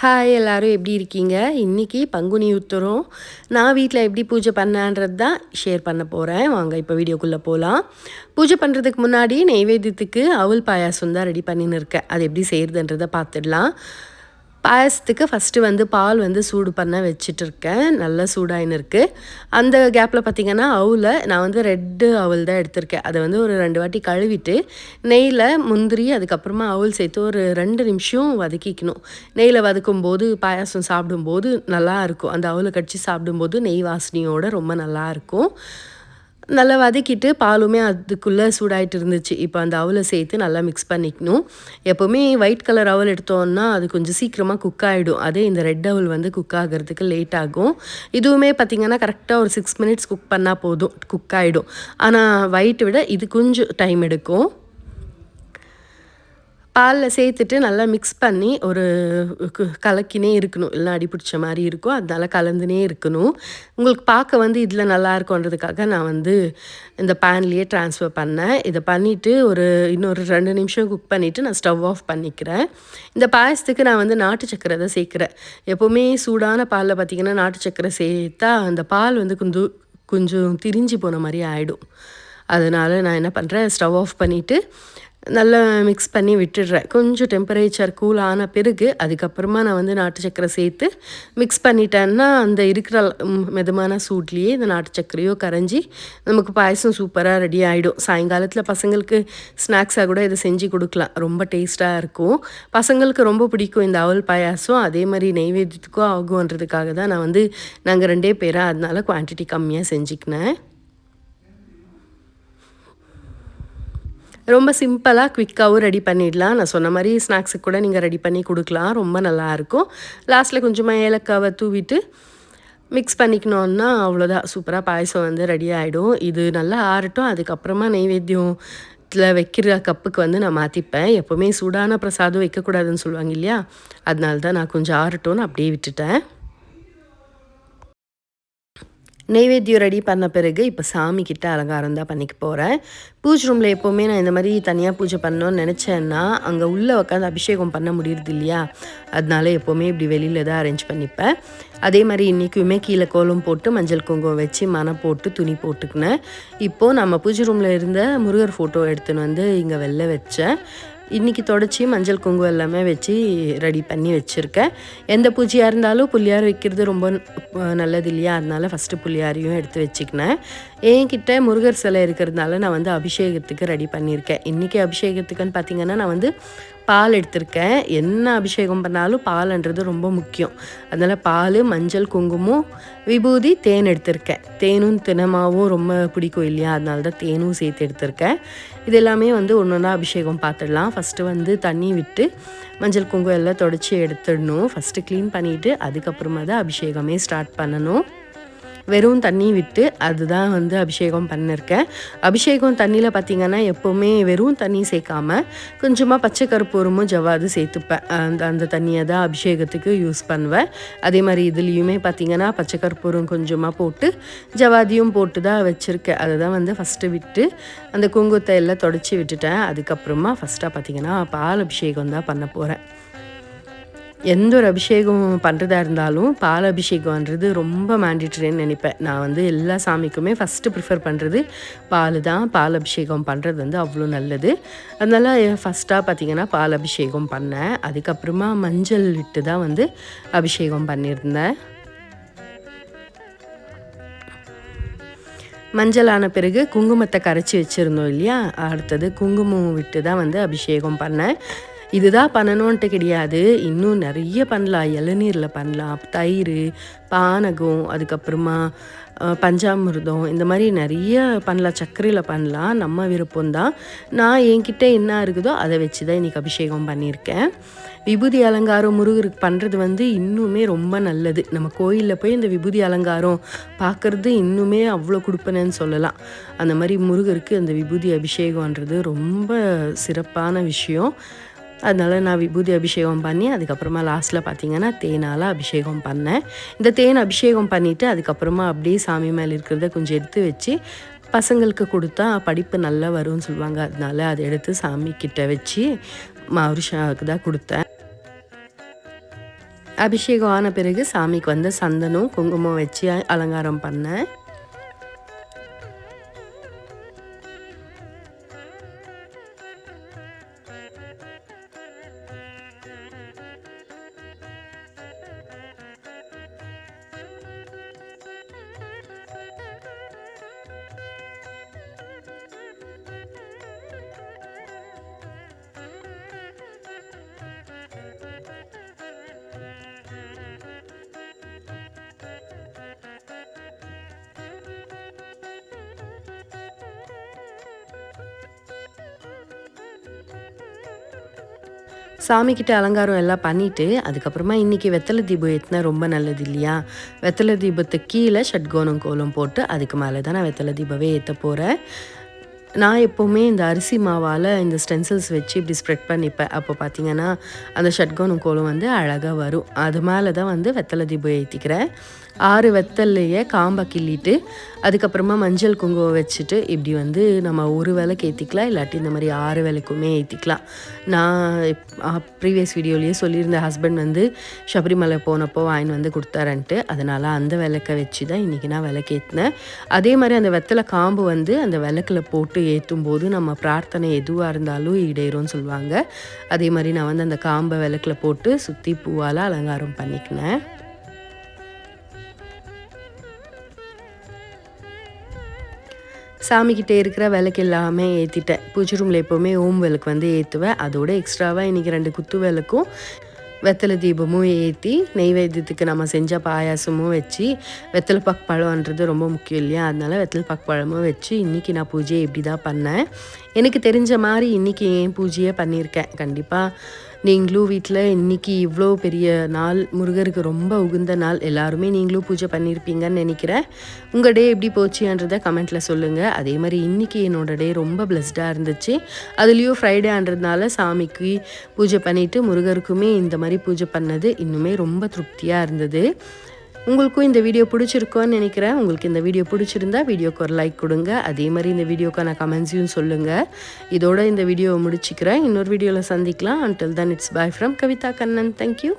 Hi எல்லோரும் எப்படி இருக்கீங்க? இன்றைக்கி பங்குனி உத்தரம். நான் வீட்டில் எப்படி பூஜை பண்ணேன்றது தான் ஷேர் பண்ண போகிறேன் வாங்க இப்போ வீடியோக்குள்ளே போகலாம் பூஜை பண்ணுறதுக்கு முன்னாடி நெய்வேத்தியத்துக்கு அவுல் பாயாசம் தான் ரெடி பண்ணின்னு இருக்கேன். அது எப்படி செய்கிறதுன்றதை பார்த்துடலாம். பாயசத்துக்கு ஃபஸ்ட்டு வந்து பால் வந்து சூடு பண்ண வச்சுட்டு இருக்கேன் நல்லா சூடாயின்னு இருக்குது அந்த கேப்பில் பார்த்திங்கன்னா அவுல நான் வந்து ரெட்டு அவுல் தான் எடுத்திருக்கேன். அதை வந்து ஒரு ரெண்டு வாட்டி கழுவிட்டு நெய்யில் முந்திரி அதுக்கப்புறமா அவுல் சேர்த்து ஒரு ரெண்டு நிமிஷம் வதக்கிக்கணும். நெய்யில் வதக்கும் போது பாயாசம் சாப்பிடும்போது நல்லாயிருக்கும் அந்த அவுலை கடிச்சு சாப்பிடும்போது நெய் வாசனையோடு ரொம்ப நல்லாயிருக்கும் நல்லா வதக்கிட்டு பாலுமே அதுக்குள்ளே சூடாயிட்டு இருந்துச்சு. இப்போ அந்த அவலை சேர்த்து நல்லா மிக்ஸ் பண்ணிக்கணும். எப்போவுமே ஒயிட் கலர் அவல் எடுத்தோன்னா அது கொஞ்சம் சீக்கிரமாக குக் ஆகிடும் அதே இந்த ரெட் அவல் வந்து குக் ஆகிறதுக்கு லேட் ஆகும். இதுவுமே பார்த்திங்கன்னா கரெக்டாக ஒரு சிக்ஸ் மினிட்ஸ் குக் பண்ணால் போதும். குக் ஆகிடும் ஆனால் ஒயிட்டை விட இது கொஞ்சம் டைம் எடுக்கும். பாலில் சேர்த்துட்டு நல்லா மிக்ஸ் பண்ணி ஒரு கலக்கினே இருக்கணும். இல்லை அடி பிடிச்ச மாதிரி இருக்கும். அதனால் கலந்துனே இருக்கணும். உங்களுக்கு பார்க்க வந்து இதில் நல்லாருக்குன்றதுக்காக நான் வந்து இந்த பேன்லேயே ட்ரான்ஸ்ஃபர் பண்ணேன். இதை பண்ணிவிட்டு ஒரு இன்னொரு ரெண்டு நிமிஷம் குக் பண்ணிவிட்டு நான் ஸ்டவ் ஆஃப் பண்ணிக்கிறேன். இந்த பாயசத்துக்கு நான் வந்து நாட்டு சக்கரை தான் சேர்க்குறேன். எப்போவுமே சூடான பாலில் பார்த்திங்கன்னா நாட்டு சக்கரை சேர்த்தா அந்த பால் வந்து குந்து கொஞ்சம் திரிஞ்சு போன மாதிரி ஆகிடும் அதனால் நான் என்ன பண்ணுறேன் ஸ்டவ் ஆஃப் பண்ணிவிட்டு நல்லா மிக்ஸ் பண்ணி விட்டுடுறேன். கொஞ்சம் டெம்பரேச்சர் கூல் ஆன பிறகு அதுக்கப்புறமா நான் வந்து நாட்டு சக்கரை சேர்த்து மிக்ஸ் பண்ணிட்டேன்னா அந்த இருக்கிற மிதமான சூட்லேயே இந்த நாட்டு சக்கரையோ கரைஞ்சி நமக்கு பாயசம் சூப்பராக ரெடி ஆகிடும் சாயங்காலத்தில் பசங்களுக்கு ஸ்நாக்ஸாக கூட இதை செஞ்சு கொடுக்கலாம். ரொம்ப டேஸ்ட்டாக இருக்கும். பசங்களுக்கு ரொம்ப பிடிக்கும் இந்த அவல் பாயாசம். அதே மாதிரி நெய்வேத்தியத்துக்கும் ஆகுன்றதுக்காக தான் நான் வந்து நாங்கள் ரெண்டே பேராக அதனால குவான்டிட்டி கம்மியாக செஞ்சுக்கினேன். ரொம்ப சிம்பிளாக குவிக்காகவும் ரெடி பண்ணிடலாம். நான் சொன்ன மாதிரி ஸ்நாக்ஸுக்கு கூட நீங்கள் ரெடி பண்ணி கொடுக்கலாம். ரொம்ப நல்லாயிருக்கும் லாஸ்ட்டில் கொஞ்சமாக ஏலக்காவை தூவிட்டு மிக்ஸ் பண்ணிக்கணுன்னா அவ்வளோதான் சூப்பராக பாயசம் வந்து ரெடி ஆகிடும் இது நல்லா ஆறட்டும். அதுக்கப்புறமா நெய்வேத்தியம் வைக்கிற கப்புக்கு வந்து நான் மாற்றிப்பேன் எப்போவுமே சூடான பிரசாதம் வைக்கக்கூடாதுன்னு சொல்லுவாங்க இல்லையா? அதனால தான் நான் கொஞ்சம் ஆறட்டும்னு அப்படியே விட்டுட்டேன். நெய்வேத்தியம் ரெடி பண்ண பிறகு இப்போ சாமி கிட்ட அலங்காரம் தான் பண்ணிக்க போகிறேன் பூஜை ரூமில் எப்போவுமே நான் இந்த மாதிரி தனியாக பூஜை பண்ணணும்னு நினச்சேன்னா அங்கே உள்ளே உட்காந்து அபிஷேகம் பண்ண முடியுறது இல்லையா? அதனால எப்போவுமே இப்படி வெளியில் தான் அரேஞ்ச் பண்ணிப்பேன். அதே மாதிரி இன்றைக்குமே கீழே கோலம் போட்டு மஞ்சள் குங்குமம் வச்சு மனை போட்டு துணி போட்டுக்கினேன். இப்போது நம்ம பூஜை ரூமில் இருந்த முருகர் ஃபோட்டோ எடுத்துன்னு வந்து இங்கே வெளில வச்சேன். இன்றைக்கி தொடச்சி மஞ்சள் குங்குமம் எல்லாமே வச்சு ரெடி பண்ணி வச்சுருக்கேன். எந்த பூஜையாக இருந்தாலும் புளியார் வைக்கிறது ரொம்ப நல்லது இல்லையா? அதனால் ஃபஸ்ட்டு புள்ளியாரையும் எடுத்து வச்சுக்கினேன். என்கிட்ட முருகர் சிலை இருக்கிறதுனால நான் வந்து அபிஷேகத்துக்கு ரெடி பண்ணியிருக்கேன். இன்றைக்கி அபிஷேகத்துக்குன்னு பார்த்திங்கன்னா நான் வந்து பால் எடுத்திருக்கேன். என்ன அபிஷேகம் பண்ணாலும் பால்ன்றது ரொம்ப முக்கியம். அதனால் பால் மஞ்சள் குங்குமம் விபூதி தேன் எடுத்திருக்கேன். தேனும் தினமாவும் ரொம்ப பிடிக்கும் இல்லையா? அதனால தான் தேனும் சேர்த்து எடுத்திருக்கேன். இது எல்லாமே வந்து ஒன்று ஒன்றா அபிஷேகம் பார்த்துடலாம். ஃபஸ்ட்டு வந்து தண்ணி விட்டு மஞ்சள் குங்குமம் எல்லாம் தொடச்சி எடுத்துடணும். ஃபஸ்ட்டு க்ளீன் பண்ணிவிட்டு அதுக்கப்புறமா தான் அபிஷேகமே ஸ்டார்ட் பண்ணணும். வெறும் தண்ணி விட்டு அதுதான் வந்து அபிஷேகம் பண்ணியிருக்கேன் அபிஷேகம் தண்ணியில் பார்த்திங்கன்னா எப்போவுமே வெறும் தண்ணி சேர்க்காம கொஞ்சமாக பச்சை கருப்பூரமும் ஜவ்வாது சேர்த்துப்பேன். அந்த அந்த தண்ணியை தான் அபிஷேகத்துக்கு யூஸ் பண்ணுவேன். அதே மாதிரி இதுலேயுமே பார்த்திங்கன்னா பச்சை கருப்பூரம் கொஞ்சமாக போட்டு ஜவாதியும் போட்டு தான் வச்சுருக்கேன். அதை தான் வந்து ஃபஸ்ட்டு விட்டு அந்த குங்குத்தை எல்லாம் தொடச்சி விட்டுட்டேன். அதுக்கப்புறமா ஃபஸ்ட்டாக பார்த்திங்கன்னா பால் அபிஷேகம் தான் பண்ண போகிறேன் எந்த ஒரு அபிஷேகம் பண்ணுறதா இருந்தாலும் பால் அபிஷேகம்ன்றது ரொம்ப மேண்டிட்ரின்னு நினைப்பேன். நான் வந்து எல்லா சாமிக்குமே ஃபஸ்ட்டு ப்ரிஃபர் பண்ணுறது பால் தான். பால் அபிஷேகம் பண்ணுறது வந்து அவ்வளோ நல்லது. அதனால் ஃபஸ்ட்டாக பார்த்திங்கன்னா பால் அபிஷேகம் பண்ணேன். அதுக்கப்புறமா மஞ்சள் விட்டு தான் வந்து அபிஷேகம் பண்ணியிருந்தேன். மஞ்சள் ஆன பிறகு குங்குமத்தை கரைச்சி வச்சுருந்தோம் இல்லையா? அடுத்தது குங்குமம் விட்டு தான் வந்து அபிஷேகம் பண்ணேன். இதுதான் பண்ணணுன்ட்டு கிடையாது. இன்னும் நிறைய பண்ணலாம். இளநீரில் பண்ணலாம். தயிர் பானகம் அதுக்கப்புறமா பஞ்சாமிர்தம் இந்த மாதிரி நிறைய பண்ணலாம். சர்க்கரையில் பண்ணலாம். நம்ம விருப்பம்தான். நான் என்கிட்ட என்ன இருக்குதோ அதை வச்சு தான் இன்றைக்கி அபிஷேகம் பண்ணியிருக்கேன். விபூதி அலங்காரம் முருகருக்கு பண்ணுறது வந்து இன்னுமே ரொம்ப நல்லது. நம்ம கோயிலில் போய் இந்த விபூதி அலங்காரம் பார்க்குறது இன்னுமே அவ்வளோ கொடுப்பனேன்னு சொல்லலாம். அந்த மாதிரி முருகருக்கு அந்த விபூதி அபிஷேகம்ன்றது ரொம்ப சிறப்பான விஷயம். அதனால் நான் விபூதி அபிஷேகம் பண்ணி அதுக்கப்புறமா லாஸ்ட்டில் பார்த்தீங்கன்னா தேனால் அபிஷேகம் பண்ணேன். இந்த தேன் அபிஷேகம் பண்ணிவிட்டு அதுக்கப்புறமா அப்படியே சாமி மேலே இருக்கிறத கொஞ்சம் எடுத்து வச்சு பசங்களுக்கு கொடுத்தா படிப்பு நல்லா வரும்னு சொல்லுவாங்க. அதனால அதை எடுத்து சாமி கிட்ட வச்சு மருஷாவுக்கு தான் கொடுத்தேன். அபிஷேகம் ஆன பிறகு சாமிக்கு வந்து சந்தனம் குங்குமம் வச்சு அலங்காரம் பண்ணேன். சாமிக்கிட்ட அலங்காரம் எல்லாம் பண்ணிவிட்டு அதுக்கப்புறமா இன்றைக்கி வெத்தலை தீபம் ஏற்றினா ரொம்ப நல்லது இல்லையா? வெத்தலை தீபத்துக்கு கீழே ஷட்கோணம் கோலம் போட்டு அதுக்கு மேலே தான் நான் வெத்தலை தீபமே ஏற்ற போகிறேன் நான் எப்போவுமே இந்த அரிசி மாவால் இந்த ஸ்டென்சில்ஸ் வச்சு இப்படி ஸ்ப்ரெட் பண்ணிப்பேன். அப்போ பார்த்தீங்கன்னா அந்த ஷட்கோணம் கோலம் வந்து அழகாக வரும். அது மேலே தான் வந்து வெத்தலை தீபம் ஏற்றிக்கிறேன் ஆறு வெத்தல்லையே காம்பை கிள்ளிட்டு அதுக்கப்புறமா மஞ்சள் குங்குமம் வச்சுட்டு இப்படி வந்து நம்ம ஒரு வேலைக்கு ஏற்றிக்கலாம் இல்லாட்டி இந்த மாதிரி ஆறு வேலைக்குமே ஏற்றிக்கலாம் நான் ப்ரீவியஸ் வீடியோலேயே சொல்லியிருந்த ஹஸ்பண்ட் வந்து சபரிமலை போனப்போ வாங்கின்னு வந்து கொடுத்தாரன்ட்டு. அதனால் அந்த விளக்கை வச்சு தான் இன்றைக்கி நான் விளக்கு ஏற்றினேன் அதே மாதிரி அந்த வெத்தலை காம்பு வந்து அந்த விளக்கில் போட்டு ஏற்றும் போது நம்ம பிரார்த்தனை எதுவாக இருந்தாலும் ஈடேறும்னு சொல்லுவாங்க. அதே மாதிரி நான் வந்து அந்த காம்பை விளக்கில் போட்டு சுற்றி பூவால் அலங்காரம் பண்ணிக்கினேன். சாமிக்கிட்டே இருக்கிற விளக்கு எல்லாமே ஏற்றிட்டேன் பூஜை ரூமில் எப்போவுமே ஓம் விளக்கு வந்து ஏற்றுவேன் அதோட எக்ஸ்ட்ராவாக இன்றைக்கி ரெண்டு குத்து விளக்கும். வெத்தலை தீபமும் ஏற்றி நெய்வேத்தியத்துக்கு நம்ம செஞ்ச பாயாசமும் வச்சு வெத்தலை பாக்கு பழம்ன்றது ரொம்ப முக்கியம் இல்லையா? அதனால் வெத்தலை பாக்கு பழமும் வச்சு இன்றைக்கி நான் பூஜையை இப்படி தான் பண்ணேன். எனக்கு தெரிஞ்ச மாதிரி இன்றைக்கி ஏன் பூஜையே பண்ணியிருக்கேன். கண்டிப்பாக நீங்களும் வீட்டில் இன்றைக்கி இவ்வளோ பெரிய நாள் முருகருக்கு ரொம்ப உகுந்த நாள் எல்லாருமே நீங்களும் பூஜை பண்ணியிருப்பீங்கன்னு நினைக்கிறேன். உங்கள் டே எப்படி போச்சுன்றதை கமெண்ட்டில் சொல்லுங்கள் அதே மாதிரி இன்றைக்கி என்னோடய டே ரொம்ப பிளஸ்டாக இருந்துச்சு. அதுலேயும் ஃப்ரைடேன்றதுனால சாமிக்கு பூஜை பண்ணிவிட்டு முருகருக்குமே இந்த மாதிரி பூஜை பண்ணது இன்னுமே ரொம்ப திருப்தியாக இருந்தது. உங்களுக்கும் இந்த வீடியோ பிடிச்சிருக்கோன்னு நினைக்கிறேன். உங்களுக்கு இந்த வீடியோ பிடிச்சிருந்தா வீடியோக்கு ஒரு லைக் கொடுங்க. அதே மாதிரி இந்த வீடியோக்கான கமெண்ட்ஸையும் சொல்லுங்கள் இதோட இந்த வீடியோவை முடிச்சுக்கிறேன். இன்னொரு வீடியோவில் சந்திக்கலாம். Until then it's bye from Kavitha Kannan thank you